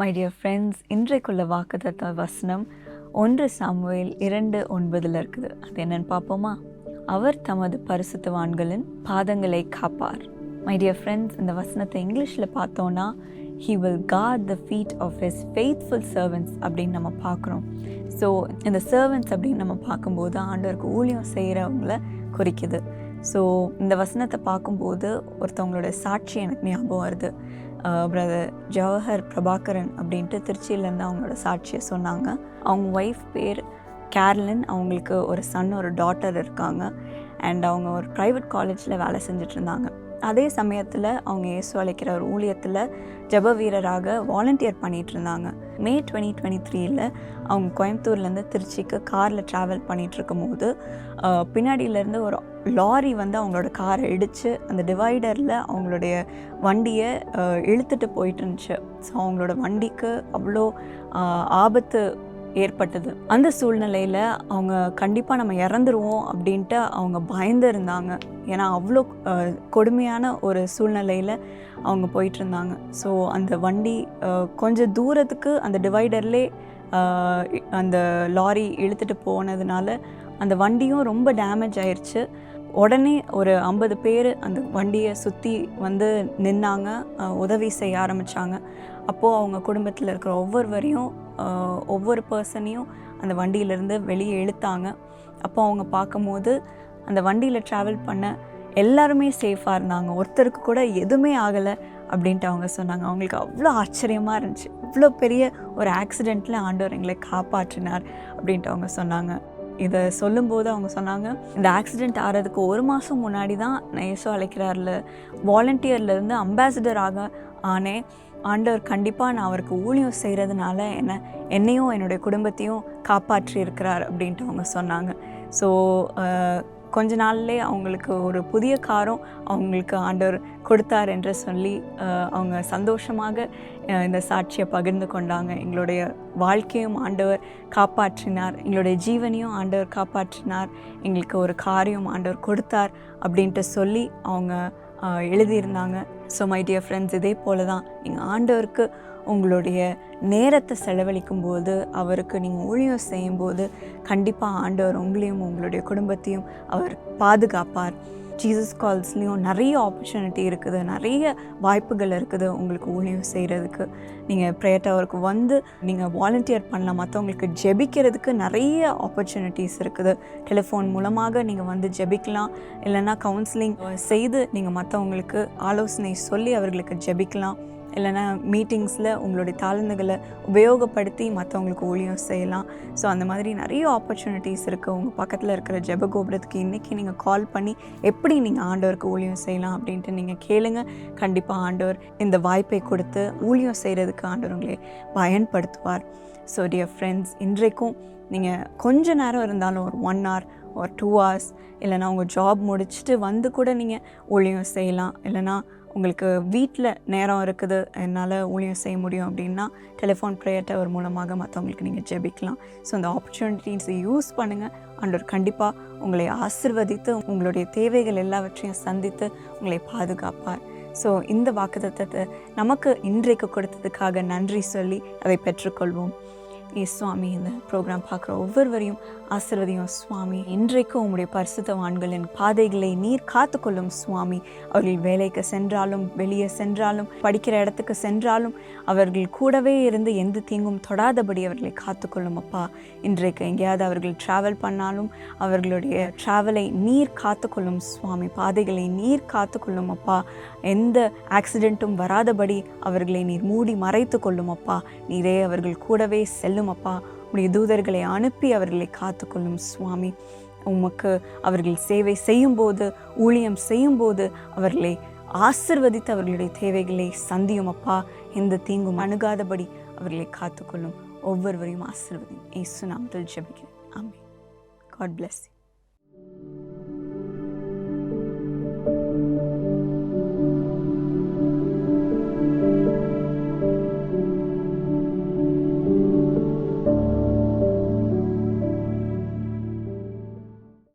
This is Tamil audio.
மை டியர் ஃப்ரெண்ட்ஸ் இன்றைக்குள்ள வாக்குத்தத்த வசனம் ஒன்று சாமுவேல் இரண்டு ஒன்பதில் இருக்குது. அது என்னன்னு பார்ப்போமா? அவர் தமது பரிசுத்தவான்களின் பாதங்களை காப்பார். மை டியர் ஃப்ரெண்ட்ஸ் இந்த வசனத்தை இங்கிலீஷில் பார்த்தோன்னா he will guard the feet of his faithful servants அப்படின்னு நம்ம பார்க்குறோம். ஸோ இந்த சர்வன்ஸ் அப்படின்னு நம்ம பார்க்கும்போது ஆண்டவருக்கு ஊழியம் செய்கிறவங்கள குறிக்குது. ஸோ இந்த வசனத்தை பார்க்கும்போது ஒருத்தவங்களோட சாட்சி எனக்கு ஞாபகம் வருது. பிரதர் ஜவஹர் பிரபாகரன் அப்படின்ட்டு திருச்சியிலேருந்து அவங்களோட சாட்சியை சொன்னாங்க. அவங்க ஒய்ஃப் பேர் கேர்லின். அவங்களுக்கு ஒரு சன் ஒரு டாட்டர் இருக்காங்க. அண்ட் அவங்க ஒரு ப்ரைவேட் காலேஜில் வேலை செஞ்சுட்டு இருந்தாங்க அதே சமயத்தில் அவங்க இயேசு அழைக்கிற ஒரு ஊழியத்தில் ஜப வீரராக வாலண்டியர் பண்ணிகிட்டு இருந்தாங்க மே டுவெண்ட்டி டுவெண்ட்டி த்ரீயில் அவங்க கோயம்புத்தூர்லேருந்து திருச்சிக்கு காரில் ட்ராவல் பண்ணிகிட்ருக்கும் போது பின்னாடியிலேருந்து ஒரு லாரி வந்து அவங்களோட காரை இடித்து அந்த டிவைடரில் அவங்களுடைய வண்டியை இழுத்துட்டு போயிட்டு இருந்துச்சு ஸோ அவங்களோட வண்டிக்கு அவ்வளோ ஆபத்து ஏற்பட்டது. அந்த சூழ்நிலையில் அவங்க கண்டிப்பாக நம்ம இறந்துருவோம் அப்படின்ட்டு அவங்க பயந்து இருந்தாங்க ஏன்னா அவ்வளோ கொடுமையான ஒரு சூழ்நிலையில் அவங்க போயிட்டு இருந்தாங்க ஸோ அந்த வண்டி கொஞ்சம் தூரத்துக்கு அந்த டிவைடர்லே அந்த லாரி இழுத்துட்டு போனதுனால அந்த வண்டியும் ரொம்ப டேமேஜ் ஆயிடுச்சு உடனே ஒரு ஐம்பது பேர் அந்த வண்டியை சுற்றி வந்து நின்னாங்க உதவி செய்ய ஆரம்பித்தாங்க அப்போது அவங்க குடும்பத்தில் இருக்கிற ஒவ்வொருவரையும் ஒவ்வொரு பர்சனையும் அந்த வண்டியிலேருந்து வெளியே இழுத்தாங்க. அப்போ அவங்க பார்க்கும்போது அந்த வண்டியில் ட்ராவல் பண்ண எல்லாருமே சேஃபாக இருந்தாங்க. ஒருத்தருக்கு கூட எதுவுமே ஆகலை அப்படின்ட்டு அவங்க சொன்னாங்க. அவங்களுக்கு அவ்வளோ ஆச்சரியமாக இருந்துச்சு. இவ்வளோ பெரிய ஒரு ஆக்சிடெண்ட்டில் ஆண்டவர் எங்களை காப்பாற்றினார் அப்படின்ட்டு அவங்க சொன்னாங்க. இதை சொல்லும்போது அவங்க சொன்னாங்க இந்த ஆக்சிடெண்ட் ஆகிறதுக்கு ஒரு மாதம் முன்னாடி தான் நான் இயேசு வாலண்டியர்லேருந்து அம்பாசிடர் ஆக ஆனேன் ஆண்டவர் கண்டிப்பாக நான் அவருக்கு ஊழியம் செய்கிறதுனால என்னை என்னையும் என்னுடைய குடும்பத்தையும் காப்பாற்றி இருக்கிறார் அப்படின்ட்டு அவங்க சொன்னாங்க. ஸோ கொஞ்ச நாள்லேயே அவங்களுக்கு ஒரு புதிய காரம் அவங்களுக்கு ஆண்டவர் கொடுத்தார் என்று சொல்லி அவங்க சந்தோஷமாக இந்த சாட்சியை பகிர்ந்து கொண்டாங்க. எங்களுடைய வாழ்க்கையும் ஆண்டவர் காப்பாற்றினார். எங்களுடைய ஜீவனையும் ஆண்டவர் காப்பாற்றினார். எங்களுக்கு ஒரு காரியம் ஆண்டவர் கொடுத்தார் அப்படின்ட்டு சொல்லி அவங்க எழுதியிருந்தாங்க. ஸோ மை டியர் ஃப்ரெண்ட்ஸ் இதே போல தான் நீங்கள் ஆண்டவருக்கு உங்களுடைய நேரத்தை செலவழிக்கும் போது அவருக்கு நீங்கள் ஊழியம் செய்யும்போது கண்டிப்பாக ஆண்டவர் உங்களையும் உங்களுடைய குடும்பத்தையும் அவர் பாதுகாப்பார். ஜீசஸ் கால்ஸ்லேயும் நிறைய ஆப்பர்ச்சுனிட்டி இருக்குது நிறைய வாய்ப்புகள் இருக்குது உங்களுக்கு ஊழியம் செய்கிறதுக்கு நீங்கள் ப்ரேயர் டவருக்கு வந்து நீங்கள் வாலண்டியர் பண்ணலாம். மற்றவங்களுக்கு ஜெபிக்கிறதுக்கு நிறைய ஆப்பர்ச்சுனிட்டிஸ் இருக்குது. டெலிஃபோன் மூலமாக நீங்கள் வந்து ஜெபிக்கலாம். இல்லைன்னா கவுன்சிலிங் செய்து நீங்கள் மற்றவங்களுக்கு ஆலோசனை சொல்லி அவர்களுக்கு ஜெபிக்கலாம். இல்லைன்னா மீட்டிங்ஸில் உங்களுடைய தாழ்ந்துகளை உபயோகப்படுத்தி மற்றவங்களுக்கு ஊழியம் செய்யலாம். ஸோ அந்த மாதிரி நிறைய ஆப்பர்ச்சுனிட்டிஸ் இருக்குது உங்கள் பக்கத்தில் இருக்கிற ஜெப கோபுரத்துக்கு இன்றைக்கி நீங்கள் கால் பண்ணி எப்படி நீங்கள் ஆண்டவருக்கு ஊழியம் செய்யலாம் அப்படின்ட்டு நீங்கள் கேளுங்க. கண்டிப்பாக ஆண்டவர் இந்த வாய்ப்பை கொடுத்து ஊழியம் செய்கிறதுக்கு ஆண்டவர் உங்களை பயன்படுத்துவார். ஸோ டியர் ஃப்ரெண்ட்ஸ் இன்றைக்கும் நீங்கள் கொஞ்ச நேரம் இருந்தாலும் ஒரு ஒன் ஹவர் ஒரு டூ ஹவர்ஸ் இல்லைனா உங்கள் ஜாப் முடிச்சுட்டு வந்து கூட நீங்கள் ஊழியம் செய்யலாம். இல்லைனா உங்களுக்கு வீட்டில் நேரம் இருக்குது என்னால் ஊழியம் செய்ய முடியும் அப்படின்னா டெலிஃபோன் ப்ரேயர் டவர் மூலமாக மற்றவங்களுக்கு நீங்கள் ஜெபிக்கலாம். ஸோ அந்த ஆப்பர்ச்சுனிட்டிஸை யூஸ் பண்ணுங்கள் ஆண்டவர் கண்டிப்பாக உங்களை ஆசிர்வதித்து உங்களுடைய தேவைகள் எல்லாவற்றையும் சந்தித்து உங்களை பாதுகாப்பார். ஸோ இந்த வாக்குத்தத்தை நமக்கு இன்றைக்கு கொடுத்ததுக்காக நன்றி சொல்லி அதை பெற்றுக்கொள்வோம். சுவாமி இந்த ப்ரோக்ராம் பார்க்குற ஒவ்வொருவரையும் ஆசிர்வதியும். சுவாமி இன்றைக்கும் உங்களுடைய பரிசுத்தவான்களின் பாதைகளை நீர் காத்துக்கொள்ளும் சுவாமி. அவர்கள் வேலைக்கு சென்றாலும் வெளியே சென்றாலும் படிக்கிற இடத்துக்கு சென்றாலும் அவர்கள் கூடவே இருந்து எந்த தீங்கும் தொடாதபடி அவர்களை காத்துக்கொள்ளும் அப்பா. இன்றைக்கு எங்கேயாவது அவர்கள் ட்ராவல் பண்ணாலும் அவர்களுடைய ட்ராவலை நீர் காத்துக்கொள்ளும் சுவாமி. பாதைகளை நீர் காத்துக்கொள்ளும் அப்பா. எந்த ஆக்சிடெண்ட்டும் வராதபடி அவர்களை நீர் மூடி மறைத்து கொள்ளும் அப்பா. நீரே அவர்கள் கூடவே செல்லும் நாளும் அப்பா உடைய தூதர்களை அனுப்பி அவர்களை காத்துக்கொள்ளும் சுவாமி. உமக்கு அவர்கள் சேவை செய்யும் போது ஊழியம் செய்யும்போது அவர்களை ஆசிர்வதித்து அவர்களுடைய தேவைகளை சந்தியும் அப்பா. எந்த தீங்கும் அணுகாதபடி அவர்களை காத்துக்கொள்ளும். ஒவ்வொருவரையும் ஆசிர்வதி ஏசு நாமத்தில் ஜபிக்கிறேன் ஆமே காட் பிளஸ் you.